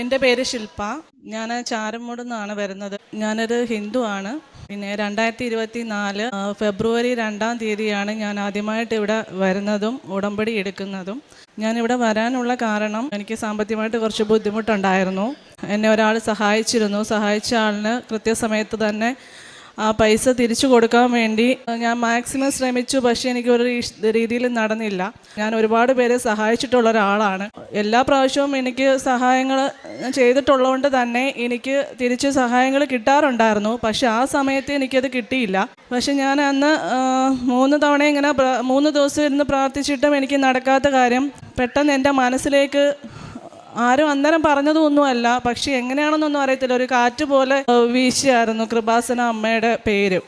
എന്റെ പേര് ശില്പ. ഞാൻ ചാരമ്മൂട് നിന്നാണ് വരുന്നത്. ഞാനൊരു ഹിന്ദു ആണ്. പിന്നെ രണ്ടായിരത്തി ഇരുപത്തി നാല് ഫെബ്രുവരി രണ്ടാം തീയതിയാണ് ഞാൻ ആദ്യമായിട്ട് ഇവിടെ വരുന്നതും ഉടമ്പടി എടുക്കുന്നതും. ഞാൻ ഇവിടെ വരാനുള്ള കാരണം എനിക്ക് സാമ്പത്തികമായിട്ട് കുറച്ച് ബുദ്ധിമുട്ടുണ്ടായിരുന്നു. എന്നെ ഒരാൾ സഹായിച്ചിരുന്നു. സഹായിച്ച ആളിന് കൃത്യസമയത്ത് തന്നെ ആ പൈസ തിരിച്ചു കൊടുക്കാൻ വേണ്ടി ഞാൻ മാക്സിമം ശ്രമിച്ചു പക്ഷേ എനിക്ക് ഒരു രീതിയിൽ നടന്നില്ല. ഞാൻ ഒരുപാട് പേരെ സഹായിച്ചിട്ടുള്ള ഒരാളാണ്. എല്ലാ പ്രാവശ്യവും എനിക്ക് സഹായങ്ങൾ ചെയ്തിട്ടുള്ളതുകൊണ്ട് തന്നെ എനിക്ക് തിരിച്ച് സഹായങ്ങൾ കിട്ടാറുണ്ടായിരുന്നു. പക്ഷെ ആ സമയത്ത് എനിക്കത് കിട്ടിയില്ല. പക്ഷെ ഞാൻ അന്ന് മൂന്ന് തവണ ഇങ്ങനെ മൂന്ന് ദിവസം ഇരുന്ന് പ്രാർത്ഥിച്ചിട്ടും എനിക്ക് നടക്കാത്ത കാര്യം പെട്ടെന്ന് എന്റെ മനസ്സിലേക്ക് ആരും അന്നേരം പറഞ്ഞതൊന്നുമല്ല. പക്ഷെ എങ്ങനെയാണെന്നൊന്നും അറിയത്തില്ല. ഒരു കാറ്റ് പോലെ വീശിയായിരുന്നു കൃപാസന അമ്മയുടെ പേര്.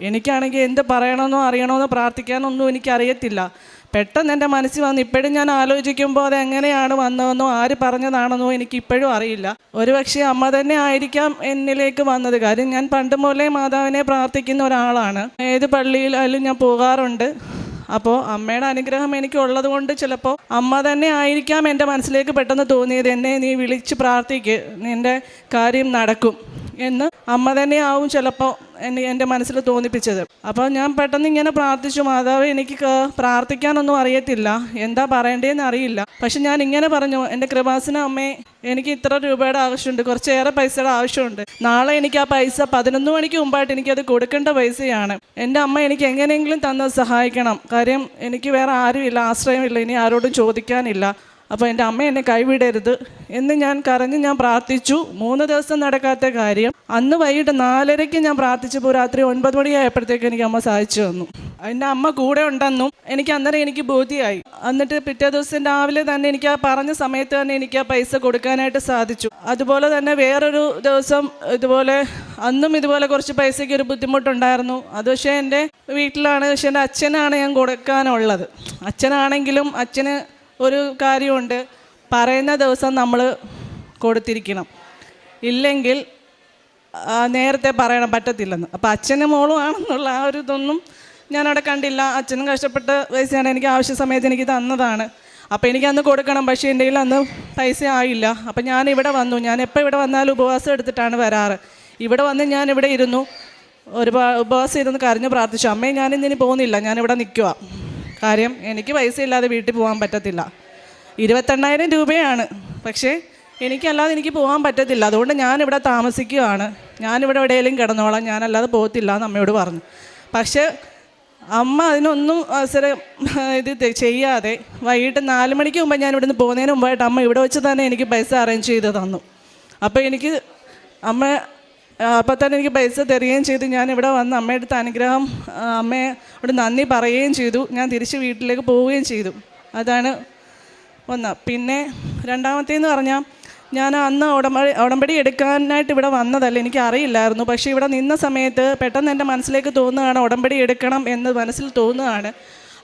എനിക്കാണെങ്കിൽ എന്ത് പറയണമെന്നോ അറിയണമെന്നോ പ്രാർത്ഥിക്കാനൊന്നും എനിക്കറിയത്തില്ല. പെട്ടെന്ന് എന്റെ മനസ്സിൽ വന്ന് ഇപ്പോഴും ഞാൻ ആലോചിക്കുമ്പോൾ അത് എങ്ങനെയാണ് വന്നതെന്നോ ആര് പറഞ്ഞതാണെന്നോ എനിക്ക് ഇപ്പോഴും അറിയില്ല. ഒരുപക്ഷെ അമ്മ തന്നെ ആയിരിക്കാം എന്നിലേക്ക് വന്നത്. കാര്യം ഞാൻ പണ്ട് മുതലേ മാതാവിനെ പ്രാർത്ഥിക്കുന്ന ഒരാളാണ്. ഏത് പള്ളിയിലായാലും ഞാൻ പോകാറുണ്ട്. അപ്പോൾ അമ്മയുടെ അനുഗ്രഹം എനിക്ക് ഉള്ളത് കൊണ്ട് ചിലപ്പോൾ അമ്മ തന്നെ ആയിരിക്കാം എന്റെ മനസ്സിലേക്ക് പെട്ടെന്ന് തോന്നിയത്. എന്നെ നീ വിളിച്ച് പ്രാർത്ഥിക്ക്. നിന്റെ കാര്യം നടക്കും എന്ന് അമ്മ തന്നെ ആവും ചിലപ്പോൾ എന്നെ എന്റെ മനസ്സിൽ തോന്നിപ്പിച്ചത്. അപ്പോൾ ഞാൻ പെട്ടെന്ന് ഇങ്ങനെ പ്രാർത്ഥിച്ചു മാതാവ് എനിക്ക് പ്രാർത്ഥിക്കാനൊന്നും അറിയത്തില്ല. എന്താ പറയേണ്ടതെന്ന് അറിയില്ല. പക്ഷെ ഞാൻ ഇങ്ങനെ പറഞ്ഞു എന്റെ കൃപാസന അമ്മേ എനിക്ക് ഇത്ര രൂപയുടെ ആവശ്യമുണ്ട്. കുറച്ചേറെ പൈസയുടെ ആവശ്യമുണ്ട്. നാളെ എനിക്ക് ആ പൈസ പതിനൊന്ന് മണിക്ക് മുമ്പായിട്ട് എനിക്കത് കൊടുക്കേണ്ട പൈസയാണ്. എന്റെ അമ്മ എനിക്ക് എങ്ങനെയെങ്കിലും തന്ന് സഹായിക്കണം. കാര്യം എനിക്ക് വേറെ ആരുമില്ല ആശ്രയമില്ല. ഇനി ആരോടും ചോദിക്കാനില്ല. അപ്പോൾ എന്റെ അമ്മ എന്നെ കൈവിടരുത് എന്ന് ഞാൻ കരഞ്ഞ് ഞാൻ പ്രാർത്ഥിച്ചു. മൂന്ന് ദിവസം നടക്കാത്ത കാര്യം. അന്ന് വൈകിട്ട് നാലരയ്ക്ക് ഞാൻ പ്രാർത്ഥിച്ചപ്പോൾ രാത്രി ഒൻപത് മണിയായപ്പോഴത്തേക്ക് എനിക്ക് അമ്മ സഹായിച്ചു തന്നു. എന്റെ അമ്മ കൂടെ ഉണ്ടെന്നും എനിക്ക് അന്നേരം എനിക്ക് ബോധ്യമായി. എന്നിട്ട് പിറ്റേ ദിവസം രാവിലെ തന്നെ എനിക്ക് ആ പറഞ്ഞ സമയത്ത് തന്നെ എനിക്ക് ആ പൈസ കൊടുക്കാനായിട്ട് സാധിച്ചു. അതുപോലെ തന്നെ വേറൊരു ദിവസം ഇതുപോലെ അന്നും ഇതുപോലെ കുറച്ച് പൈസയ്ക്ക് ഒരു ബുദ്ധിമുട്ടുണ്ടായിരുന്നു. അത് പക്ഷേ എന്റെ വീട്ടിലാണ് പക്ഷേ എന്റെ അച്ഛനാണ് ഞാൻ കൊടുക്കാനുള്ളത്. അച്ഛനാണെങ്കിലും അച്ഛന് ഒരു കാര്യമുണ്ട്. പറയുന്ന ദിവസം നമ്മൾ കൊടുത്തിരിക്കണം. ഇല്ലെങ്കിൽ നേരത്തെ പറയണം പറ്റത്തില്ലെന്ന്. അപ്പോൾ അച്ഛനും മോളും ആണെന്നുള്ള ആ ഒരു ഇതൊന്നും ഞാനവിടെ കണ്ടില്ല. അച്ഛനും കഷ്ടപ്പെട്ട പൈസയാണ് എനിക്ക് ആവശ്യ സമയത്ത് എനിക്ക് തന്നതാണ്. അപ്പോൾ എനിക്ക് അന്ന് കൊടുക്കണം പക്ഷേ എന്റെ അന്ന് പൈസ ആയില്ല. അപ്പോൾ ഞാൻ ഇവിടെ വന്നു. ഞാൻ എപ്പോൾ ഇവിടെ വന്നാലും ഉപവാസം എടുത്തിട്ടാണ് വരാറ്. ഇവിടെ വന്ന് ഞാൻ ഇവിടെ ഇരുന്നു. ഒരുപാട് ഉപവാസം ഇരുന്ന് കരഞ്ഞ് പ്രാർത്ഥിച്ചു. അമ്മേ ഞാനിന്നിനി പോകുന്നില്ല. ഞാനിവിടെ നിൽക്കുക കാര്യം എനിക്ക് പൈസ ഇല്ലാതെ വീട്ടിൽ പോകാൻ പറ്റത്തില്ല. ഇരുപത്തെണ്ണായിരം രൂപയാണ്. പക്ഷേ എനിക്കല്ലാതെ എനിക്ക് പോകാൻ പറ്റത്തില്ല. അതുകൊണ്ട് ഞാനിവിടെ താമസിക്കുകയാണ് ഞാനിവിടെ എവിടെയെങ്കിലും കിടന്നോളാം. ഞാനല്ലാതെ പോകത്തില്ല എന്ന് അമ്മയോട് പറഞ്ഞു. പക്ഷേ അമ്മ അതിനൊന്നും അവസരം ഇത് ചെയ്യാതെ വൈകിട്ട് നാല് മണിക്ക് മുമ്പ് ഞാൻ ഇവിടുന്ന് പോകുന്നതിന് മുമ്പായിട്ട് അമ്മ ഇവിടെ വെച്ച് തന്നെ എനിക്ക് പൈസ അറേഞ്ച് ചെയ്ത് തന്നു. അപ്പോൾ എനിക്ക് അമ്മ അപ്പോൾ തന്നെ എനിക്ക് പൈസ തരികയും ചെയ്തു. ഞാൻ ഇവിടെ വന്ന് അമ്മയുടെ അടുത്ത് അനുഗ്രഹം അമ്മയെ ഇവിടെ നന്ദി പറയുകയും ചെയ്തു. ഞാൻ തിരിച്ച് വീട്ടിലേക്ക് പോവുകയും ചെയ്തു. അതാണ് ഒന്ന്. പിന്നെ രണ്ടാമത്തേന്ന് പറഞ്ഞാൽ ഞാൻ അന്ന് ഉടമ്പടി ഉടമ്പടി എടുക്കാനായിട്ട് ഇവിടെ വന്നതല്ല എനിക്ക് അറിയില്ലായിരുന്നു. പക്ഷേ ഇവിടെ നിന്ന സമയത്ത് പെട്ടെന്ന് എന്റെ മനസ്സിലേക്ക് തോന്നുകയാണ് ഉടമ്പടി എടുക്കണം എന്ന് മനസ്സിൽ തോന്നുകയാണ്.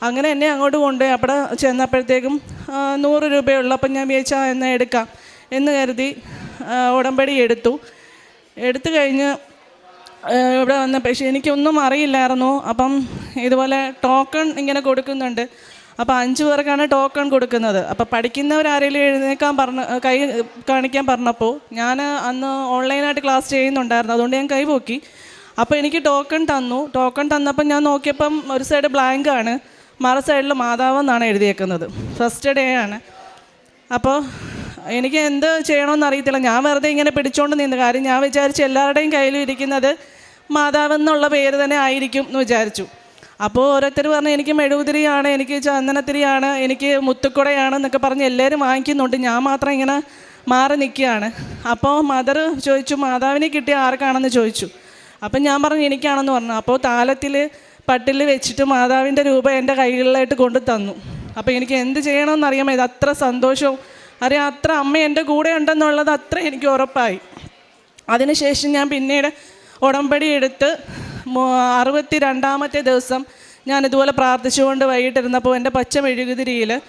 അങ്ങനെ എന്നെ അങ്ങോട്ട് കൊണ്ടുപോയി. അവിടെ ചെന്നപ്പോഴത്തേക്കും നൂറ് രൂപയുള്ളപ്പം ഞാൻ വിചാരിച്ചാൽ എന്നാൽ എടുക്കാം എന്ന് കരുതി ഉടമ്പടി എടുത്തു. എടുത്തു കഴിഞ്ഞ് ഇവിടെ വന്ന പക്ഷേ എനിക്കൊന്നും അറിയില്ലായിരുന്നു. അപ്പം ഇതുപോലെ ടോക്കൺ ഇങ്ങനെ കൊടുക്കുന്നുണ്ട്. അപ്പോൾ അഞ്ച് പേർക്കാണ് ടോക്കൺ കൊടുക്കുന്നത്. അപ്പോൾ പഠിക്കുന്നവരാരെങ്കിലും എഴുന്നേക്കാൻ പറഞ്ഞ കൈ കാണിക്കാൻ പറഞ്ഞപ്പോൾ ഞാൻ അന്ന് ഓൺലൈനായിട്ട് ക്ലാസ് ചെയ്യുന്നുണ്ടായിരുന്നു. അതുകൊണ്ട് ഞാൻ കൈ പൊക്കി അപ്പോൾ എനിക്ക് ടോക്കൺ തന്നു. ടോക്കൺ തന്നപ്പോൾ ഞാൻ നോക്കിയപ്പം ഒരു സൈഡ് ബ്ലാങ്ക് ആണ്. മറു സൈഡിൽ മാതാവ് എന്നാണ് എഴുതിയേക്കുന്നത്. ഫസ്റ്റ് ഡേ ആണ്. അപ്പോൾ എനിക്ക് എന്ത് ചെയ്യണമെന്ന് അറിയത്തില്ല. ഞാൻ വെറുതെ ഇങ്ങനെ പിടിച്ചുകൊണ്ട് നിന്ന്. കാര്യം ഞാൻ വിചാരിച്ചു എല്ലാവരുടെയും കയ്യിലും ഇരിക്കുന്നത് മാതാവ് എന്നുള്ള പേര് തന്നെ ആയിരിക്കും എന്ന് വിചാരിച്ചു. അപ്പോൾ ഓരോരുത്തർ പറഞ്ഞു എനിക്ക് മെഴുകുതിരിയാണ് എനിക്ക് ചന്ദനത്തിരിയാണ് എനിക്ക് മുത്തുക്കുടയാണ് എന്നൊക്കെ പറഞ്ഞ് എല്ലാവരും വാങ്ങിക്കുന്നുണ്ട്. ഞാൻ മാത്രം ഇങ്ങനെ മാറി നിൽക്കുകയാണ്. അപ്പോൾ മദർ ചോദിച്ചു മാതാവിനെ കിട്ടിയ ആർക്കാണെന്ന് ചോദിച്ചു? അപ്പം ഞാൻ പറഞ്ഞു എനിക്കാണെന്ന് പറഞ്ഞു. അപ്പോൾ താലത്തിൽ പട്ടിൽ വെച്ചിട്ട് മാതാവിന്റെ രൂപ എന്റെ കൈകളിലായിട്ട് കൊണ്ടു തന്നു. അപ്പോൾ എനിക്ക് എന്ത് ചെയ്യണമെന്ന് അറിയാമോ? ഇത് അത്ര സന്തോഷവും അറിയാം അത്ര അമ്മ എന്റെ കൂടെ ഉണ്ടെന്നുള്ളത് അത്ര എനിക്ക് ഉറപ്പായി. അതിനുശേഷം ഞാൻ പിന്നീട് ഉടമ്പടി എടുത്ത് അറുപത്തി രണ്ടാമത്തെ ദിവസം ഞാൻ ഇതുപോലെ പ്രാർത്ഥിച്ചുകൊണ്ട് വൈകിട്ടിരുന്നപ്പോൾ എന്റെ പച്ച മെഴുകുതിരിയിൽ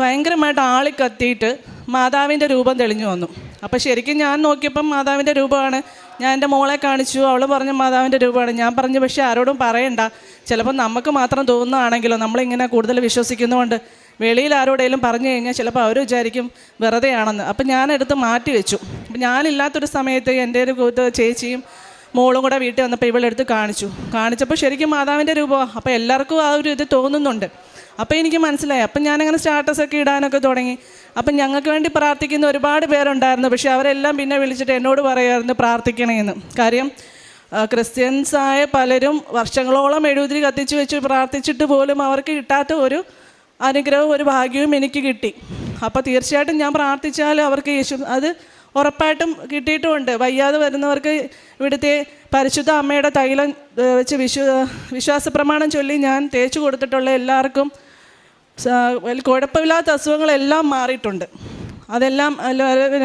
ഭയങ്കരമായിട്ട് ആളി കത്തിയിട്ട് മാതാവിന്റെ രൂപം തെളിഞ്ഞു വന്നു. അപ്പോൾ ശരിക്കും ഞാൻ നോക്കിയപ്പം മാതാവിന്റെ രൂപമാണ്. ഞാൻ എന്റെ മോളെ കാണിച്ചു. അവൾ പറഞ്ഞ മാതാവിന്റെ രൂപമാണ്. ഞാൻ പറഞ്ഞു പക്ഷേ ആരോടും പറയണ്ട. ചിലപ്പോൾ നമുക്ക് മാത്രം തോന്നുകയാണെങ്കിലോ നമ്മളിങ്ങനെ കൂടുതൽ വിശ്വസിക്കുന്നതുകൊണ്ട് വെളിയിൽ ആരോടെങ്കിലും പറഞ്ഞു കഴിഞ്ഞാൽ ചിലപ്പോൾ അവർ വിചാരിക്കും വെറുതെയാണെന്ന് അപ്പം ഞാനെടുത്ത് മാറ്റി വെച്ചു. അപ്പം ഞാനില്ലാത്തൊരു സമയത്ത് എന്റെ ഒരു കൂത്ത് ചേച്ചിയും മോളും കൂടെ വീട്ടിൽ വന്നപ്പോൾ ഇവളെടുത്ത് കാണിച്ചു. കാണിച്ചപ്പോൾ ശരിക്കും മാതാവിന്റെ രൂപമാണ് അപ്പോൾ എല്ലാവർക്കും ആ ഒരു ഇത് തോന്നുന്നുണ്ട്. അപ്പോൾ എനിക്ക് മനസ്സിലായി. അപ്പം ഞാനങ്ങനെ സ്റ്റാറ്റസൊക്കെ ഇടാനൊക്കെ തുടങ്ങി. അപ്പം ഞങ്ങൾക്ക് വേണ്ടി പ്രാർത്ഥിക്കുന്ന ഒരുപാട് പേരുണ്ടായിരുന്നു. പക്ഷേ അവരെല്ലാം പിന്നെ വിളിച്ചിട്ട് എന്നോട് പറയുമായിരുന്നു പ്രാർത്ഥിക്കണമെന്ന് കാര്യം ക്രിസ്ത്യൻസായ പലരും വർഷങ്ങളോളം എഴുതിരി കത്തിച്ച് വെച്ച് പ്രാർത്ഥിച്ചിട്ട് പോലും അവർക്ക് കിട്ടാത്ത ഒരു അനുഗ്രഹവും ഒരു ഭാഗ്യവും എനിക്ക് കിട്ടി. അപ്പോൾ തീർച്ചയായിട്ടും ഞാൻ പ്രാർത്ഥിച്ചാൽ അവർക്ക് യേശു അത് ഉറപ്പായിട്ടും കിട്ടിയിട്ടുമുണ്ട്. വയ്യാതെ വരുന്നവർക്ക് ഇവിടുത്തെ പരിശുദ്ധ അമ്മയുടെ തൈലം വെച്ച് വിശ്വ വിശ്വാസ പ്രമാണം ചൊല്ലി ഞാൻ തേച്ചു കൊടുത്തിട്ടുള്ള എല്ലാവർക്കും കുഴപ്പമില്ലാത്ത അസുഖങ്ങളെല്ലാം മാറിയിട്ടുണ്ട്. അതെല്ലാം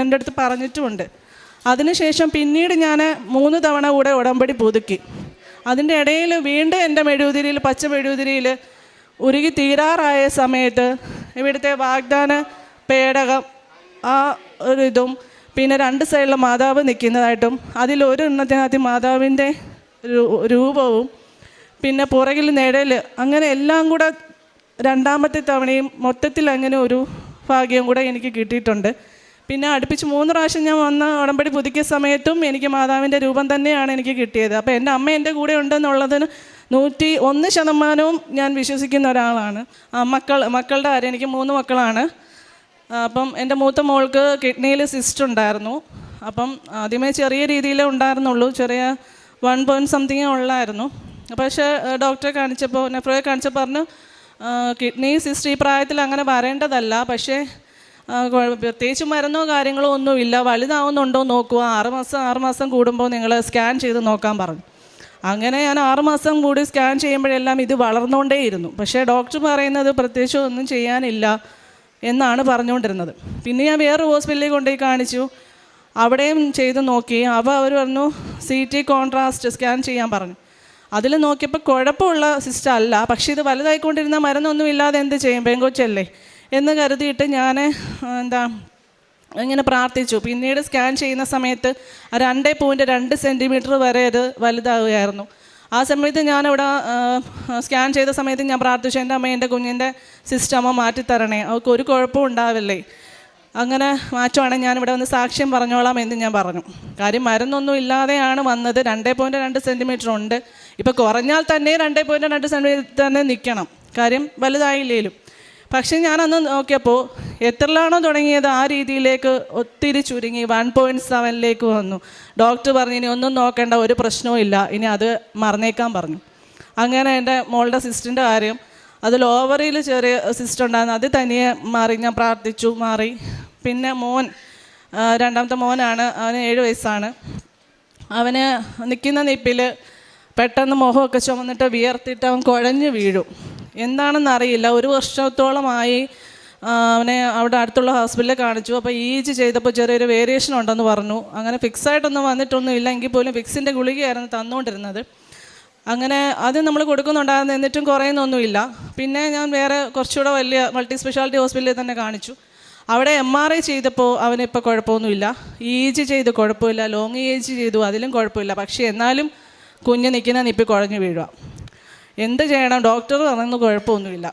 എന്റെ അടുത്ത് പറഞ്ഞിട്ടുമുണ്ട്. അതിനുശേഷം പിന്നീട് ഞാൻ മൂന്ന് തവണ കൂടെ ഉടമ്പടി പുതുക്കി. അതിന്റെ ഇടയിൽ വീണ്ടും എന്റെ മെഴുകുതിരിയിൽ പച്ച മെഴുകുതിരിയിൽ ഉരുകി തീരാറായ സമയത്ത് ഇവിടുത്തെ വാഗ്ദാന പേടകം ആ ഒരു ഇതും പിന്നെ രണ്ട് സൈഡിലെ മാതാവ് നിൽക്കുന്നതായിട്ടും അതിലൊരു എണ്ണത്തിനകത്ത് മാതാവിന്റെ രൂപവും പിന്നെ പുറകിൽ നിഴൽ അങ്ങനെ എല്ലാം കൂടെ രണ്ടാമത്തെ തവണയും മൊത്തത്തിൽ അങ്ങനെ ഒരു ഭാഗ്യം കൂടെ എനിക്ക് കിട്ടിയിട്ടുണ്ട്. പിന്നെ അടുപ്പിച്ച് മൂന്ന് പ്രാവശ്യം ഞാൻ വന്ന ഉടമ്പടി പുതുക്കിയ സമയത്തും എനിക്ക് മാതാവിന്റെ രൂപം തന്നെയാണ് എനിക്ക് കിട്ടിയത്. അപ്പോൾ എന്റെ അമ്മ എന്റെ കൂടെ ഉണ്ടെന്നുള്ളതിന് നൂറ്റി ഒന്ന് ശതമാനവും ഞാൻ വിശ്വസിക്കുന്ന ഒരാളാണ്. മക്കൾ മക്കളുടെ കാര്യം എനിക്ക് മൂന്ന് മക്കളാണ്. അപ്പം എന്റെ മൂത്ത മോൾക്ക് കിഡ്നിയിൽ സിസ്റ്റ് ഉണ്ടായിരുന്നു. അപ്പം ആദ്യമേ ചെറിയ രീതിയിലേ ഉണ്ടായിരുന്നുള്ളൂ. ചെറിയ വൺ പോയിന്റ് സംതിങ് ഉള്ളായിരുന്നു. പക്ഷേ ഡോക്ടറെ കാണിച്ചപ്പോൾ നെഫ്രോയെ കാണിച്ചപ്പോൾ പറഞ്ഞു കിഡ്നി സിസ്റ്റ് ഈ പ്രായത്തിൽ അങ്ങനെ വരേണ്ടതല്ല. പക്ഷേ പ്രത്യേകിച്ച് മരുന്നോ കാര്യങ്ങളോ ഒന്നുമില്ല. വലുതാവുന്നുണ്ടോ നോക്കുക. ആറുമാസം ആറുമാസം കൂടുമ്പോൾ നിങ്ങൾ സ്കാൻ ചെയ്ത് നോക്കാൻ പറഞ്ഞു. അങ്ങനെ ഞാൻ ആറുമാസം കൂടി സ്കാൻ ചെയ്യുമ്പോഴെല്ലാം ഇത് വളർന്നുകൊണ്ടേയിരുന്നു പക്ഷേ ഡോക്ടർ പറയുന്നത് പ്രത്യേകിച്ച് ഒന്നും ചെയ്യാനില്ല എന്നാണ് പറഞ്ഞുകൊണ്ടിരുന്നത് പിന്നെ ഞാൻ വേറെ ഹോസ്പിറ്റലിൽ കൊണ്ടുപോയി കാണിച്ചു. അവിടെയും ചെയ്ത് നോക്കി. അപ്പോൾ അവർ പറഞ്ഞു സി ടി കോൺട്രാസ്റ്റ് സ്കാൻ ചെയ്യാൻ പറഞ്ഞു. അതിൽ നോക്കിയപ്പോൾ കുഴപ്പമുള്ള സിസ്റ്റം അല്ല. പക്ഷേ ഇത് വലുതായിക്കൊണ്ടിരുന്ന മരുന്നൊന്നും ഇല്ലാതെ എന്ത് ചെയ്യും? പെങ്കൊച്ചല്ലേ എന്ന് കരുതിയിട്ട് ഞാൻ എന്താ ഇങ്ങനെ പ്രാർത്ഥിച്ചു. പിന്നീട് സ്കാൻ ചെയ്യുന്ന സമയത്ത് രണ്ടേ പോയിന്റ് രണ്ട് സെന്റിമീറ്റർ വരെ അത് വലുതാവുകയായിരുന്നു. ആ സമയത്ത് ഞാനവിടെ സ്കാൻ ചെയ്ത സമയത്ത് ഞാൻ പ്രാർത്ഥിച്ചു എന്റെ അമ്മ എന്റെ കുഞ്ഞിന്റെ സിസ്റ്റം അമ്മ മാറ്റിത്തരണേ അവൾക്ക് ഒരു കുഴപ്പവും ഉണ്ടാവില്ലേ? അങ്ങനെ മാറ്റുവാണെങ്കിൽ ഞാനിവിടെ വന്ന് സാക്ഷ്യം പറഞ്ഞോളാം എന്ന് ഞാൻ പറഞ്ഞു. കാര്യം മരുന്നൊന്നും ഇല്ലാതെയാണ് വന്നത്. രണ്ടേ പോയിന്റ് രണ്ട് സെന്റിമീറ്റർ ഉണ്ട്. ഇപ്പോൾ കുറഞ്ഞാൽ തന്നെ രണ്ടേ പോയിന്റ് രണ്ട് സെന്റിമീറ്റർ തന്നെ നിൽക്കണം. കാര്യം വലുതായില്ലേലും. പക്ഷേ ഞാനന്ന് നോക്കിയപ്പോൾ എത്രലാണോ തുടങ്ങിയത് ആ രീതിയിലേക്ക് ഒത്തിരി ചുരുങ്ങി വൺ പോയിന്റ് സെവനിലേക്ക് വന്നു. ഡോക്ടർ പറഞ്ഞു ഇനി ഒന്നും നോക്കേണ്ട ഒരു പ്രശ്നവും ഇല്ല. ഇനി അത് മറന്നേക്കാൻ പറഞ്ഞു. അങ്ങനെ എന്റെ മോളുടെ സിസ്റ്ററിന്റെ കാര്യം അതിൽ ഓവറിയിൽ ചെറിയ സിസ്റ്റർ ഉണ്ടായിരുന്നു. അത് തനിയെ മാറി ഞാൻ പ്രാർത്ഥിച്ചു മാറി. പിന്നെ മോൻ രണ്ടാമത്തെ മോനാണ് അവന് ഏഴ് വയസ്സാണ്. അവന് നിൽക്കുന്ന നിപ്പിൽ പെട്ടെന്ന് മുഖമൊക്കെ ചുമന്നിട്ട് വിയർത്തിട്ട് അവൻ കുഴഞ്ഞു വീഴും. എന്താണെന്ന് അറിയില്ല ഒരു വർഷത്തോളമായി അവനെ അവിടെ അടുത്തുള്ള ഹോസ്പിറ്റലിൽ കാണിച്ചു. അപ്പോൾ ഈജ് ചെയ്തപ്പോൾ ചെറിയൊരു വേരിയേഷൻ ഉണ്ടെന്ന് പറഞ്ഞു. അങ്ങനെ ഫിക്സായിട്ടൊന്നും വന്നിട്ടൊന്നും ഇല്ല. എങ്കിൽ പോലും ഫിക്സിന്റെ ഗുളികയായിരുന്നു തന്നുകൊണ്ടിരുന്നത്. അങ്ങനെ അത് നമ്മൾ കൊടുക്കുന്നുണ്ടായിരുന്നു. എന്നിട്ടും കുറയുന്നൊന്നുമില്ല പിന്നെ ഞാൻ വേറെ കുറച്ചുകൂടെ വലിയ മൾട്ടി സ്പെഷ്യാലിറ്റി ഹോസ്പിറ്റലിൽ തന്നെ കാണിച്ചു. അവിടെ എം ആർ ഐ ചെയ്തപ്പോൾ അവനിപ്പോൾ കുഴപ്പമൊന്നുമില്ല. ഇ ജി ചെയ്ത് കുഴപ്പമില്ല. ലോങ് ഇ ജി ചെയ്തു. അതിലും കുഴപ്പമില്ല. പക്ഷേ എന്നാലും കുഞ്ഞ് നിൽക്കുന്ന നിപ്പി കുഴഞ്ഞു വീഴുക. എന്ത് ചെയ്യണം? ഡോക്ടർ പറഞ്ഞു കുഴപ്പമൊന്നുമില്ല.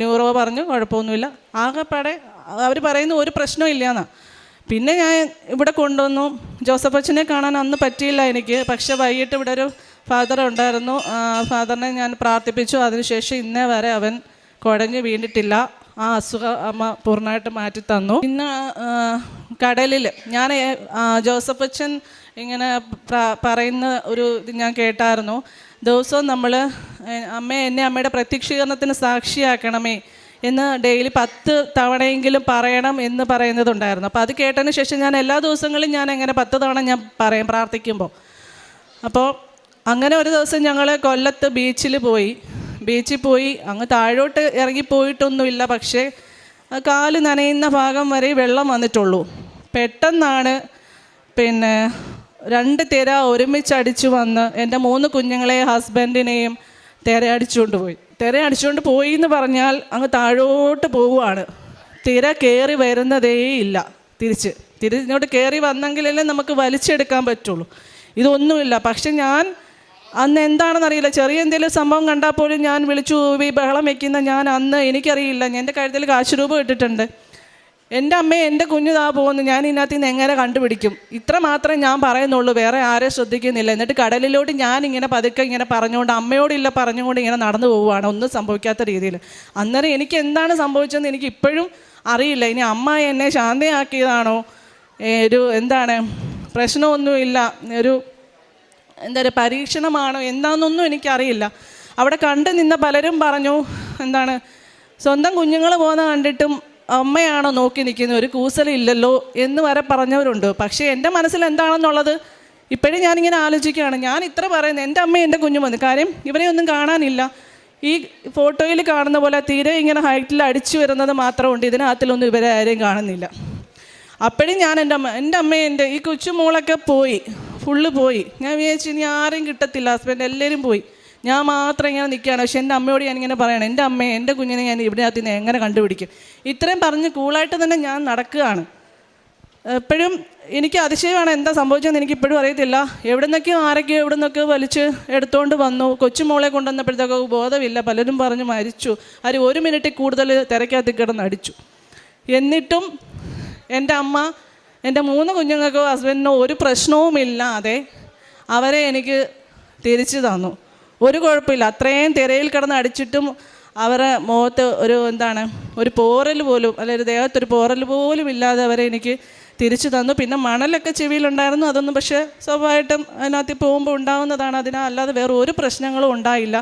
ന്യൂറോ പറഞ്ഞു കുഴപ്പമൊന്നുമില്ല. ആകെപ്പാടെ അവർ പറയുന്നു ഒരു പ്രശ്നവും ഇല്ല എന്നാ പിന്നെ ഞാൻ ഇവിടെ കൊണ്ടുവന്നു. ജോസഫ് അച്ഛനെ കാണാൻ അന്ന് പറ്റിയില്ല എനിക്ക്. പക്ഷെ വൈകിട്ട് ഇവിടെ ഒരു ഫാദർ ഉണ്ടായിരുന്നു. ഫാദറിനെ ഞാൻ പ്രാർത്ഥിപ്പിച്ചു. അതിനുശേഷം ഇന്നേ വരെ അവൻ കുഴഞ്ഞ് വീണിട്ടില്ല. ആ അസുഖം അമ്മ പൂർണമായിട്ട് മാറ്റി തന്നു. ഇന്ന് കടലിൽ ഞാൻ ജോസഫ് അച്ഛൻ ഇങ്ങനെ പറയുന്ന ഒരു ഇത് ഞാൻ കേട്ടായിരുന്നു. ദിവസവും നമ്മൾ അമ്മ എന്നെ അമ്മയുടെ പ്രത്യക്ഷീകരണത്തിന് സാക്ഷിയാക്കണമേ എന്ന് ഡെയിലി പത്ത് തവണയെങ്കിലും പറയണം എന്ന് പറയുന്നതുണ്ടായിരുന്നു. അപ്പോൾ അത് കേട്ടതിന് ശേഷം ഞാൻ എല്ലാ ദിവസങ്ങളിലും ഞാൻ എങ്ങനെ പത്ത് തവണ ഞാൻ പറയും പ്രാർത്ഥിക്കുമ്പോൾ. അപ്പോൾ അങ്ങനെ ഒരു ദിവസം ഞങ്ങൾ കൊല്ലത്ത് ബീച്ചിൽ പോയി. ബീച്ചിൽ പോയി അങ്ങ് താഴോട്ട് ഇറങ്ങി പോയിട്ടൊന്നുമില്ല പക്ഷേ കാൽ നനയുന്ന ഭാഗം വരെ വെള്ളം വന്നിട്ടുള്ളൂ. പെട്ടെന്നാണ് പിന്നെ രണ്ട് തിര ഒരുമിച്ച് അടിച്ചു വന്ന് എന്റെ മൂന്ന് കുഞ്ഞുങ്ങളെ ഹസ്ബൻഡിനെയും തിര അടിച്ചുകൊണ്ട് പോയി. തിര അടിച്ചുകൊണ്ട് പോയി എന്ന് പറഞ്ഞാൽ അങ്ങ് താഴോട്ട് പോവുകയാണ്. തിര കയറി വരുന്നതേ ഇല്ല. തിരിച്ച്. തിരിഞ്ഞോട്ട് കയറി വന്നെങ്കിലല്ലേ നമുക്ക് വലിച്ചെടുക്കാൻ പറ്റുള്ളൂ. ഇതൊന്നുമില്ല. പക്ഷെ ഞാൻ അന്ന് എന്താണെന്നറിയില്ല. ചെറിയ എന്തെങ്കിലും സംഭവം കണ്ടാൽ പോലും ഞാൻ വിളിച്ചു ബഹളം വെക്കുന്ന ഞാൻ അന്ന് എനിക്കറിയില്ല. എന്റെ കഴുത്തിൽ കാശ് രൂപ ഇട്ടിട്ടുണ്ട്. എന്റെ അമ്മയെ എന്റെ കുഞ്ഞു താ പോകുന്നു. ഞാൻ ഇതിനകത്ത് നിന്ന് എങ്ങനെ കണ്ടുപിടിക്കും? ഇത്ര മാത്രമേ ഞാൻ പറയുന്നുള്ളൂ. വേറെ ആരെ ശ്രദ്ധിക്കുന്നില്ല. എന്നിട്ട് കടലിലോട്ട് ഞാൻ ഇങ്ങനെ പതുക്കെ ഇങ്ങനെ പറഞ്ഞുകൊണ്ട് അമ്മയോടില്ല പറഞ്ഞുകൊണ്ട് ഇങ്ങനെ നടന്നു പോവുകയാണ്. ഒന്നും സംഭവിക്കാത്ത രീതിയിൽ. അന്നേരം എനിക്ക് എന്താണ് സംഭവിച്ചതെന്ന് എനിക്ക് ഇപ്പോഴും അറിയില്ല. ഇനി അമ്മ എന്നെ ശാന്തയാക്കിയതാണോ? ഒരു എന്താണ്? പ്രശ്നമൊന്നുമില്ല. ഒരു എന്താ പറയുക പരീക്ഷണമാണോ? എന്താണെന്നൊന്നും എനിക്കറിയില്ല. അവിടെ കണ്ടു നിന്ന പലരും പറഞ്ഞു എന്താണ് സ്വന്തം കുഞ്ഞുങ്ങൾ പോകുന്ന കണ്ടിട്ടും അമ്മയാണോ നോക്കി നിൽക്കുന്നത്? ഒരു കൂസലില്ലല്ലോ എന്ന് വരെ പറഞ്ഞവരുണ്ട്. പക്ഷേ എന്റെ മനസ്സിൽ എന്താണെന്നുള്ളത് ഇപ്പോഴും ഞാനിങ്ങനെ ആലോചിക്കുകയാണ്. ഞാൻ ഇത്ര പറയുന്നത് എന്റെ അമ്മ എന്റെ കുഞ്ഞും വന്നു. കാര്യം ഇവരെ ഒന്നും കാണാനില്ല. ഈ ഫോട്ടോയിൽ കാണുന്ന പോലെ തീരെ ഇങ്ങനെ ഹൈറ്റിൽ അടിച്ചു വരുന്നത് മാത്രമുണ്ട്. ഇതിനകത്തിലൊന്നും ഇവരെ ആരെയും കാണുന്നില്ല. അപ്പോഴും ഞാൻ എന്റെ അമ്മ എന്റെ അമ്മ എന്റെ ഈ കൊച്ചുമോളൊക്കെ പോയി. ഫുള്ള് പോയി. ഞാൻ വിചാരിച്ചു ഇനി ആരെയും കിട്ടത്തില്ല. ഹസ്ബൻഡ് എല്ലാവരും പോയി. ഞാൻ മാത്രം ഇങ്ങനെ നിൽക്കുകയാണ്. പക്ഷെ എന്റെ അമ്മയോട് ഞാൻ ഇങ്ങനെ പറയണം എന്റെ അമ്മയെ എന്റെ കുഞ്ഞിനെ ഞാൻ ഇതിനകത്ത് നിന്ന് എങ്ങനെ കണ്ടുപിടിക്കും? ഇത്രയും പറഞ്ഞ് കൂളായിട്ട് തന്നെ ഞാൻ നടക്കുകയാണ്. എപ്പോഴും എനിക്ക് അതിശയമാണ് എന്താ സംഭവിച്ചതെന്ന് എനിക്ക് ഇപ്പോഴും അറിയത്തില്ല. എവിടെ നിന്നൊക്കെയോ ആരൊക്കെയോ എവിടെ നിന്നൊക്കെയോ വലിച്ച് എടുത്തുകൊണ്ട് വന്നു. കൊച്ചുമോളെ കൊണ്ടുവന്നപ്പോഴത്തേക്ക് ബോധമില്ല. പലരും പറഞ്ഞ് മരിച്ചു. അവർ ഒരു മിനിറ്റിൽ കൂടുതൽ തിരക്കകത്ത് കിടന്ന് അടിച്ചു. എന്നിട്ടും എന്റെ അമ്മ എന്റെ മൂന്ന് കുഞ്ഞുങ്ങൾക്കോ ഹസ്ബൻഡിനോ ഒരു പ്രശ്നവുമില്ലാതെ അവരെ എനിക്ക് തിരിച്ചു തന്നു. ഒരു കുഴപ്പമില്ല. അത്രയും തിരയിൽ കിടന്ന് അടിച്ചിട്ടും അവരെ മുഖത്ത് ഒരു എന്താണ് ഒരു പോറൽ പോലും അല്ലെ ഒരു ദേഹത്തൊരു പോറൽ പോലും ഇല്ലാതെ അവരെ എനിക്ക് തിരിച്ചു തന്നു. പിന്നെ മണലൊക്കെ ചെവിയിലുണ്ടായിരുന്നു. അതൊന്നും പക്ഷേ സ്വാഭാവികമായിട്ടും അതിനകത്ത് പോകുമ്പോൾ ഉണ്ടാവുന്നതാണ്. അതിനാൽ അല്ലാതെ വേറെ ഒരു പ്രശ്നങ്ങളും ഉണ്ടായില്ല.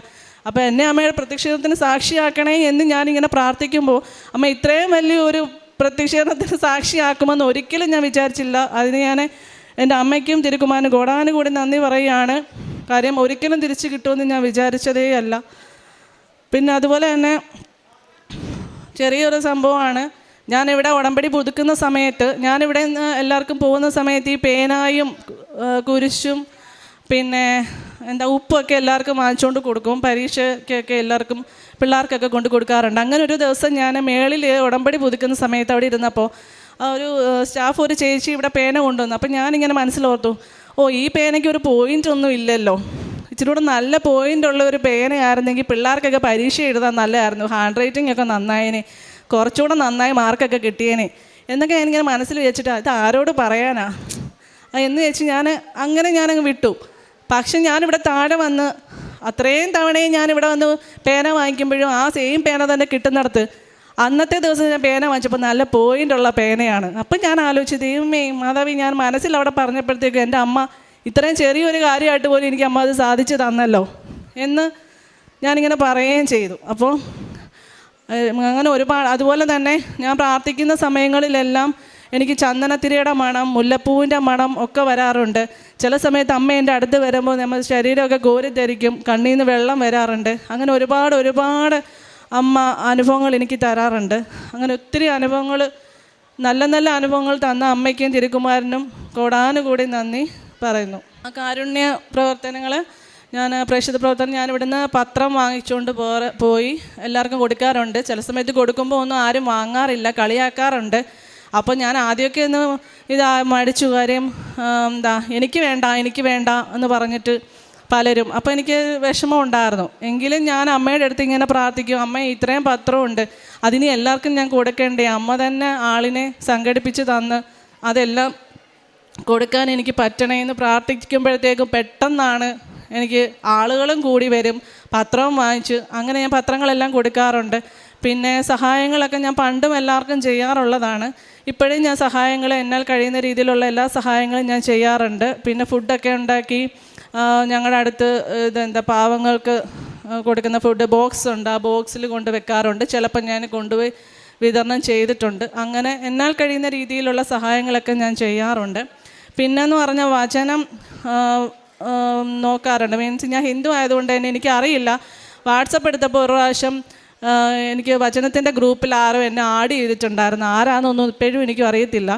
അപ്പോൾ എന്നെ അമ്മയുടെ പ്രത്യക്ഷീകരണത്തിന് സാക്ഷിയാക്കണേ എന്ന് ഞാനിങ്ങനെ പ്രാർത്ഥിക്കുമ്പോൾ അമ്മ ഇത്രയും വലിയൊരു പ്രത്യക്ഷീകരണത്തിന് സാക്ഷിയാക്കുമെന്ന് ഒരിക്കലും ഞാൻ വിചാരിച്ചില്ല. അതിന് ഞാൻ എന്റെ അമ്മയ്ക്കും തിരുക്കുമാരനും ഗോടാനും കൂടി നന്ദി പറയുകയാണ്. കാര്യം ഒരിക്കലും തിരിച്ചു കിട്ടുമെന്ന് ഞാൻ വിചാരിച്ചതേ അല്ല. പിന്നെ അതുപോലെ തന്നെ ചെറിയൊരു സംഭവമാണ്. ഞാനിവിടെ ഉടമ്പടി പുതുക്കുന്ന സമയത്ത് ഞാനിവിടെ നിന്ന് എല്ലാവർക്കും പോകുന്ന സമയത്ത് ഈ പേനായും കുരിശും പിന്നെ എന്താ ഉപ്പൊക്കെ എല്ലാവർക്കും വാങ്ങിച്ചുകൊണ്ട് കൊടുക്കും. പരീക്ഷയ്ക്കൊക്കെ എല്ലാവർക്കും പിള്ളേർക്കൊക്കെ കൊണ്ട് കൊടുക്കാറുണ്ട്. അങ്ങനെ ഒരു ദിവസം ഞാൻ മേളിൽ ഉടമ്പടി പുതുക്കുന്ന സമയത്ത് അവിടെ ഇരുന്നപ്പോൾ ഒരു സ്റ്റാഫ് ഒരു ചേച്ചി ഇവിടെ പേന കൊണ്ടുവന്നു. അപ്പം ഞാനിങ്ങനെ മനസ്സിലോർത്തു ഓ ഈ പേനയ്ക്ക് ഒരു പോയിന്റ് ഒന്നും ഇല്ലല്ലോ. ഇച്ചിരി കൂടെ നല്ല പോയിന്റ് ഉള്ള ഒരു പേനയായിരുന്നെങ്കിൽ പിള്ളേർക്കൊക്കെ പരീക്ഷ എഴുതാൻ നല്ലതായിരുന്നു ഹാൻഡ് റൈറ്റിംഗ് ഒക്കെ നന്നായേനെ. കുറച്ചുകൂടെ നന്നായി മാർക്കൊക്കെ കിട്ടിയേനെ. എന്നൊക്കെ ഞാനിങ്ങനെ മനസ്സിൽ വെച്ചിട്ട് ഇത് ആരോട് പറയാനാ? എന്ന് വെച്ച് ഞാൻ അങ്ങനെ ഞാനങ്ങ് വിട്ടു. പക്ഷെ ഞാനിവിടെ താഴെ വന്ന് അത്രയും തവണയും ഞാനിവിടെ വന്ന് പേന വാങ്ങിക്കുമ്പോഴും ആ സെയിം പേന തന്നെ കിട്ടുന്നിടത്ത് അന്നത്തെ ദിവസം ഞാൻ പേന വാങ്ങിച്ചപ്പോൾ നല്ല പോയിന്റുള്ള പേനയാണ്. അപ്പം ഞാൻ ആലോചിച്ചു ദൈവമേ മാതാവി ഞാൻ മനസ്സിൽ അവിടെ പറഞ്ഞപ്പോഴത്തേക്കും എന്റെ അമ്മ ഇത്രയും ചെറിയൊരു കാര്യമായിട്ട് പോലും എനിക്ക് അമ്മ അത് സാധിച്ചു തന്നല്ലോ എന്ന് ഞാനിങ്ങനെ പറയുകയും ചെയ്തു. അപ്പോൾ അങ്ങനെ ഒരുപാട് അതുപോലെ തന്നെ ഞാൻ പ്രാർത്ഥിക്കുന്ന സമയങ്ങളിലെല്ലാം എനിക്ക് ചന്ദനത്തിരയുടെ മണം മുല്ലപ്പൂവിന്റെ മണം ഒക്കെ വരാറുണ്ട്. ചില സമയത്ത് അമ്മ എന്റെ അടുത്ത് വരുമ്പോൾ നമ്മൾ ശരീരമൊക്കെ കോരിദ്ധരിക്കും കണ്ണിൽ നിന്ന് വെള്ളം വരാറുണ്ട്. അങ്ങനെ ഒരുപാട് ഒരുപാട് അമ്മ അനുഭവങ്ങൾ എനിക്ക് തരാറുണ്ട്. അങ്ങനെ ഒത്തിരി അനുഭവങ്ങൾ നല്ല നല്ല അനുഭവങ്ങൾ തന്ന അമ്മയ്ക്കും തിരുക്കുമാരനും കോടാനുകൂടി നന്ദി പറയുന്നു. ആ കാരുണ്യ പ്രവർത്തനങ്ങൾ ഞാൻ പ്രേക്ഷിത പ്രവർത്തനം ഞാൻ ഇവിടുന്ന് പത്രം വാങ്ങിച്ചുകൊണ്ട് പോയി എല്ലാവർക്കും കൊടുക്കാറുണ്ട്. ചില സമയത്ത് കൊടുക്കുമ്പോൾ ഒന്നും ആരും വാങ്ങാറില്ല കളിയാക്കാറുണ്ട്. അപ്പോൾ ഞാൻ ആദ്യമൊക്കെ ഒന്ന് ഇതാ മടിച്ചു കാര്യം എന്താ എനിക്ക് വേണ്ട എനിക്ക് വേണ്ട എന്ന് പറഞ്ഞിട്ട് പലരും. അപ്പോൾ എനിക്ക് വിഷമം ഉണ്ടായിരുന്നു. എങ്കിലും ഞാൻ അമ്മയുടെ അടുത്ത് ഇങ്ങനെ പ്രാർത്ഥിക്കും. അമ്മ ഇത്രയും പത്രമുണ്ട്. അതിന് എല്ലാവർക്കും ഞാൻ കൊടുക്കേണ്ടേ? അമ്മ തന്നെ ആളിനെ സംഘടിപ്പിച്ച് തന്ന് അതെല്ലാം കൊടുക്കാൻ എനിക്ക് പറ്റണേ എന്ന് പ്രാർത്ഥിക്കുമ്പോഴത്തേക്കും പെട്ടെന്നാണ് എനിക്ക് ആളുകളും കൂടി വരും. പത്രവും വാങ്ങിച്ച് അങ്ങനെ ഞാൻ പത്രങ്ങളെല്ലാം കൊടുക്കാറുണ്ട്. പിന്നെ സഹായങ്ങളൊക്കെ ഞാൻ പണ്ടും എല്ലാവർക്കും ചെയ്യാറുള്ളതാണ്. ഇപ്പോഴും ഞാൻ സഹായങ്ങൾ എന്നാൽ കഴിയുന്ന രീതിയിലുള്ള എല്ലാ സഹായങ്ങളും ഞാൻ ചെയ്യാറുണ്ട്. പിന്നെ ഫുഡൊക്കെ ഉണ്ടാക്കി ഞങ്ങളുടെ അടുത്ത് ഇതെന്താ പാവങ്ങൾക്ക് കൊടുക്കുന്ന ഫുഡ് ബോക്സ് ഉണ്ട്. ആ ബോക്സിൽ കൊണ്ട് വെക്കാറുണ്ട്. ചിലപ്പോൾ ഞാൻ കൊണ്ടുപോയി വിതരണം ചെയ്തിട്ടുണ്ട്. അങ്ങനെ എന്നാൽ കഴിയുന്ന രീതിയിലുള്ള സഹായങ്ങളൊക്കെ ഞാൻ ചെയ്യാറുണ്ട്. പിന്നെന്ന് പറഞ്ഞാൽ വചനം നോക്കാറുണ്ട്. മീൻസ് ഞാൻ ഹിന്ദു ആയതുകൊണ്ട് തന്നെ എനിക്കറിയില്ല. വാട്സപ്പ് എടുത്തപ്പോൾ ഒരു പ്രാവശ്യം എനിക്ക് വചനത്തിന്റെ ഗ്രൂപ്പിൽ ആരോ എന്നെ ആഡ് ചെയ്തിട്ടുണ്ടായിരുന്നു. ആരാണെന്നൊന്നും ഇപ്പോഴും എനിക്കും അറിയത്തില്ല.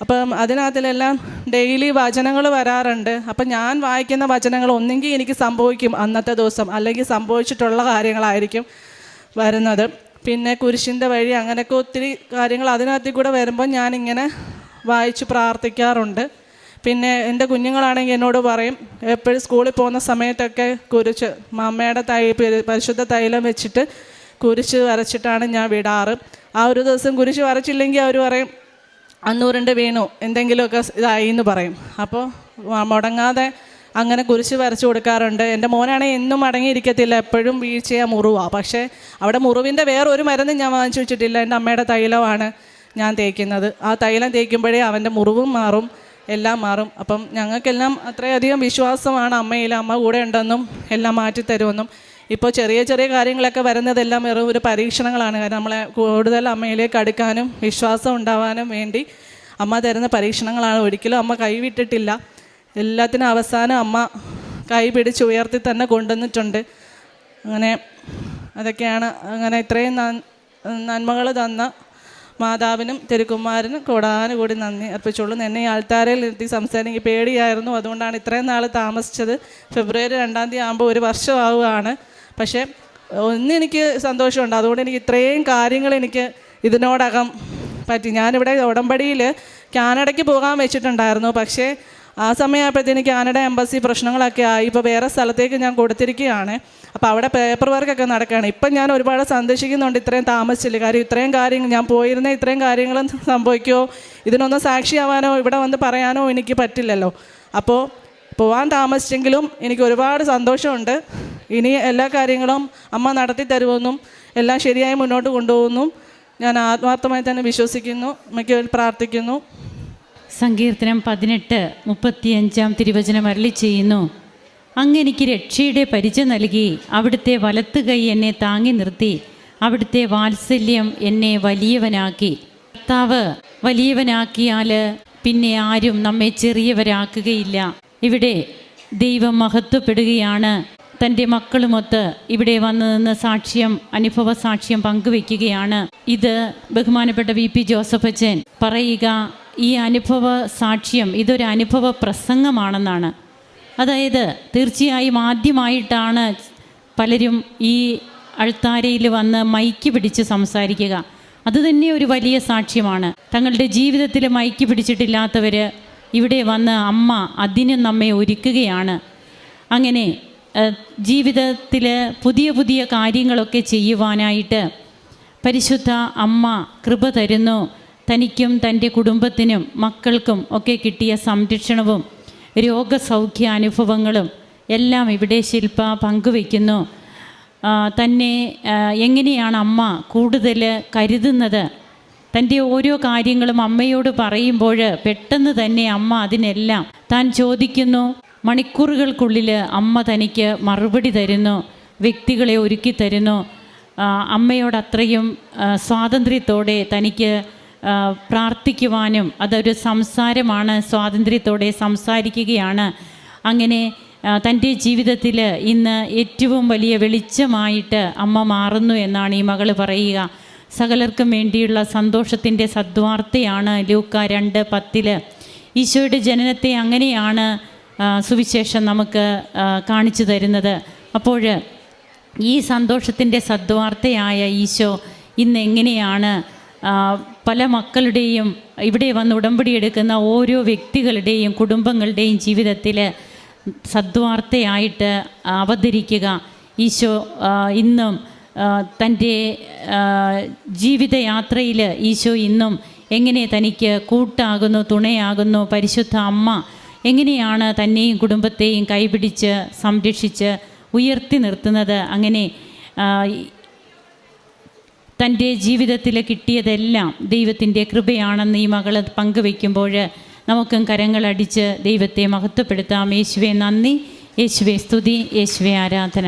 അപ്പം അതിനകത്തിലെല്ലാം ഡെയിലി വചനങ്ങൾ വരാറുണ്ട്. അപ്പം ഞാൻ വായിക്കുന്ന വചനങ്ങൾ ഒന്നെങ്കിൽ എനിക്ക് സംഭവിക്കും അന്നത്തെ ദിവസം. അല്ലെങ്കിൽ സംഭവിച്ചിട്ടുള്ള കാര്യങ്ങളായിരിക്കും വരുന്നത്. പിന്നെ കുരിശിന്റെ വഴി അങ്ങനെയൊക്കെ ഒത്തിരി കാര്യങ്ങൾ അതിനകത്തിൽ കൂടെ വരുമ്പോൾ ഞാനിങ്ങനെ വായിച്ച് പ്രാർത്ഥിക്കാറുണ്ട്. പിന്നെ എന്റെ കുഞ്ഞുങ്ങളാണെങ്കിൽ എന്നോട് പറയും എപ്പോഴും സ്കൂളിൽ പോകുന്ന സമയത്തൊക്കെ കുരിച്ച് മമ്മയുടെ തൈ പരിശുദ്ധ തൈലം വെച്ചിട്ട് കുരിശ് വരച്ചിട്ടാണ് ഞാൻ വിടാറ്. ആ ഒരു ദിവസം കുരിശ് വരച്ചില്ലെങ്കിൽ അവർ പറയും അന്നൂറിന്റെ വീണു. എന്തെങ്കിലുമൊക്കെ ഇതായി എന്ന് പറയും. അപ്പോൾ മുടങ്ങാതെ അങ്ങനെ കുരിശ് വരച്ചു കൊടുക്കാറുണ്ട്. എന്റെ മോനാണെങ്കിൽ എന്നും അടങ്ങിയിരിക്കത്തില്ല. എപ്പോഴും വീഴ്ചയാ മുറിവാണ് പക്ഷേ അവിടെ മുറിവിന്റെ വേറെ ഒരു മരുന്നും ഞാൻ വാങ്ങിച്ചു വെച്ചിട്ടില്ല. എന്റെ അമ്മയുടെ തൈലമാണ് ഞാൻ തേക്കുന്നത്. ആ തൈലം തേക്കുമ്പോഴേ അവന്റെ മുറിവും മാറും. എല്ലാം മാറും. അപ്പം ഞങ്ങൾക്കെല്ലാം അത്രയധികം വിശ്വാസമാണ് അമ്മയിൽ അമ്മ കൂടെ ഉണ്ടെന്നും എല്ലാം മാറ്റിത്തരുമെന്നും. ഇപ്പോൾ ചെറിയ ചെറിയ കാര്യങ്ങളൊക്കെ വരുന്നതെല്ലാം വെറും ഒരു പരീക്ഷണങ്ങളാണ്. കാരണം നമ്മളെ കൂടുതൽ അമ്മയിലേക്ക് അടുക്കാനും വിശ്വാസം ഉണ്ടാവാനും വേണ്ടി അമ്മ തരുന്ന പരീക്ഷണങ്ങളാണ്. ഒരിക്കലും അമ്മ കൈവിട്ടിട്ടില്ല. എല്ലാത്തിനും അവസാനം അമ്മ കൈ പിടിച്ച് ഉയർത്തി തന്നെ കൊണ്ടുവന്നിട്ടുണ്ട്. അങ്ങനെ അതൊക്കെയാണ് അങ്ങനെ ഇത്രയും നന്മകൾ തന്ന മാതാവിനും തിരുക്കുമാരനും കൂടാനുകൂടി നന്ദി അർപ്പിച്ചുള്ളൂ. എന്നെ ഈ ആൾത്താരയിൽ നിർത്തി സംസാരിക്കും പേടിയായിരുന്നു. അതുകൊണ്ടാണ് ഇത്രയും നാൾ താമസിച്ചത്. ഫെബ്രുവരി രണ്ടാം തീയതി ആകുമ്പോൾ ഒരു വർഷമാവുകയാണ്. പക്ഷേ ഒന്നെനിക്ക് സന്തോഷമുണ്ട്. അതുകൊണ്ട് എനിക്ക് ഇത്രയും കാര്യങ്ങൾ എനിക്ക് ഇതിനോടകം പറ്റി. ഞാനിവിടെ ഉടമ്പടിയിൽ കാനഡയ്ക്ക് പോകാൻ വെച്ചിട്ടുണ്ടായിരുന്നു. പക്ഷേ ആ സമയമായപ്പോഴത്തേന് കാനഡ എംബസി പ്രശ്നങ്ങളൊക്കെ ആയി. ഇപ്പോൾ വേറെ സ്ഥലത്തേക്ക് ഞാൻ കൊടുത്തിരിക്കുകയാണ്. അപ്പോൾ അവിടെ പേപ്പർ വർക്കൊക്കെ നടക്കുകയാണ്. ഇപ്പം ഞാൻ ഒരുപാട് സന്ദർശിക്കുന്നുണ്ട് ഇത്രയും താമസിച്ചില്ല. കാര്യം ഇത്രയും കാര്യങ്ങൾ ഞാൻ പോയിരുന്ന ഇത്രയും കാര്യങ്ങളും സംഭവിക്കുമോ ഇതിനൊന്നും സാക്ഷിയാവാനോ ഇവിടെ വന്ന് പറയാനോ എനിക്ക് പറ്റില്ലല്ലോ. അപ്പോൾ പോകാൻ താമസിച്ചെങ്കിലും എനിക്ക് ഒരുപാട് സന്തോഷമുണ്ട്. ഇനി എല്ലാ കാര്യങ്ങളും അമ്മ നടത്തി തരുമെന്നും എല്ലാം ശരിയായി മുന്നോട്ട് കൊണ്ടുപോകുന്നു ഞാൻ ആത്മാർത്ഥമായി തന്നെ വിശ്വസിക്കുന്നു. അമ്മയ്ക്ക് പ്രാർത്ഥിക്കുന്നു. സങ്കീർത്തനം പതിനെട്ട് മുപ്പത്തിയഞ്ചാം തിരുവചനം അരളി ചെയ്യുന്നു. അങ്ങെനിക്ക് രക്ഷയുടെ പരിചയ നൽകി അവിടുത്തെ വലത്ത് കൈ എന്നെ താങ്ങി നിർത്തി അവിടുത്തെ വാത്സല്യം എന്നെ വലിയവനാക്കി. കർത്താവ് വലിയവനാക്കിയാൽ പിന്നെ ആരും നമ്മെ ചെറിയവരാക്കുകയില്ല. ഇവിടെ ദൈവം മഹത്വപ്പെടുകയാണ്. തന്റെ മക്കളുമൊത്ത് ഇവിടെ വന്നു നിന്ന് സാക്ഷ്യം അനുഭവ സാക്ഷ്യം പങ്കുവെക്കുകയാണ് ഇത് ബഹുമാനപ്പെട്ട വി പി ജോസഫ് അച്ഛൻ പറയുക ഈ അനുഭവ സാക്ഷ്യം ഇതൊരു അനുഭവ പ്രസംഗമാണെന്നാണ്. അതായത് തീർച്ചയായും ആദ്യമായിട്ടാണ് പലരും ഈ അൾത്താരയിൽ വന്ന് മൈക്ക് പിടിച്ച് സംസാരിക്കുക. അതുതന്നെ ഒരു വലിയ സാക്ഷ്യമാണ്. തങ്ങളുടെ ജീവിതത്തിൽ മൈക്ക് പിടിച്ചിട്ടില്ലാത്തവർ ഇവിടെ വന്ന് അമ്മ അതിന് നമ്മെ ഒരുക്കുകയാണ്. അങ്ങനെ ജീവിതത്തിൽ പുതിയ പുതിയ കാര്യങ്ങളൊക്കെ ചെയ്യുവാനായിട്ട് പരിശുദ്ധ അമ്മ കൃപ തരുന്നു. തനിക്കും തന്റെ കുടുംബത്തിനും മക്കൾക്കും ഒക്കെ കിട്ടിയ സംരക്ഷണവും രോഗസൗഖ്യ അനുഭവങ്ങളും എല്ലാം ഇവിടെ ശില്പ പങ്കുവയ്ക്കുന്നു. തന്നെ എങ്ങനെയാണ് അമ്മ കൂടുതൽ കരുതുന്നത്? തന്റെ ഓരോ കാര്യങ്ങളും അമ്മയോട് പറയുമ്പോൾ പെട്ടെന്ന് തന്നെ അമ്മ അതിനെല്ലാം താൻ ചോദിക്കുന്നു. മണിക്കൂറുകൾക്കുള്ളിൽ അമ്മ തനിക്ക് മറുപടി തരുന്നു. വ്യക്തികളെ ഒരുക്കി തരുന്നു. അമ്മയോട് അത്രയും സ്വാതന്ത്ര്യത്തോടെ തനിക്ക് പ്രാർത്ഥിക്കുവാനും അതൊരു സംസാരമാണ് സ്വാതന്ത്ര്യത്തോടെ സംസാരിക്കുകയാണ്. അങ്ങനെ തന്റെ ജീവിതത്തിൽ ഇന്ന് ഏറ്റവും വലിയ വെളിച്ചമായിട്ട് അമ്മ മാറുന്നു എന്നാണ് ഈ മകൾ പറയുക. സകലർക്കും വേണ്ടിയുള്ള സന്തോഷത്തിന്റെ സദ്വാർത്തയാണ് ലൂക്ക രണ്ട് പത്തിൽ ഈശോയുടെ ജനനത്തെ അങ്ങനെയാണ് സുവിശേഷം നമുക്ക് കാണിച്ചു തരുന്നത്. അപ്പോൾ ഈ സന്തോഷത്തിന്റെ സദ്വാർത്തയായ ഈശോ ഇന്ന് എങ്ങനെയാണ് പല മക്കളുടെയും ഇവിടെ വന്ന് ഉടമ്പടി എടുക്കുന്ന ഓരോ വ്യക്തികളുടെയും കുടുംബങ്ങളുടെയും ജീവിതത്തിൽ സദ്വാർത്തയായിട്ട് അവതരിക്കുക. ഈശോ ഇന്നും തന്റെ ജീവിതയാത്രയിൽ ഈശോ ഇന്നും എങ്ങനെ തനിക്ക് കൂട്ടാകുന്നു തുണയാകുന്നു പരിശുദ്ധ അമ്മ എങ്ങനെയാണ് തന്നെയും കുടുംബത്തെയും കൈപിടിച്ച് സംരക്ഷിച്ച് ഉയർത്തി നിർത്തുന്നത്? അങ്ങനെ തന്റെ ജീവിതത്തിൽ കിട്ടിയതെല്ലാം ദൈവത്തിന്റെ കൃപയാണെന്ന് ഈ മകൾ പങ്കുവെക്കുമ്പോൾ നമുക്കും കരങ്ങളടിച്ച് ദൈവത്തെ മഹത്വപ്പെടുത്താം. യേശുവെ നന്ദി. യേശുവെ സ്തുതി. യേശുവെ ആരാധന.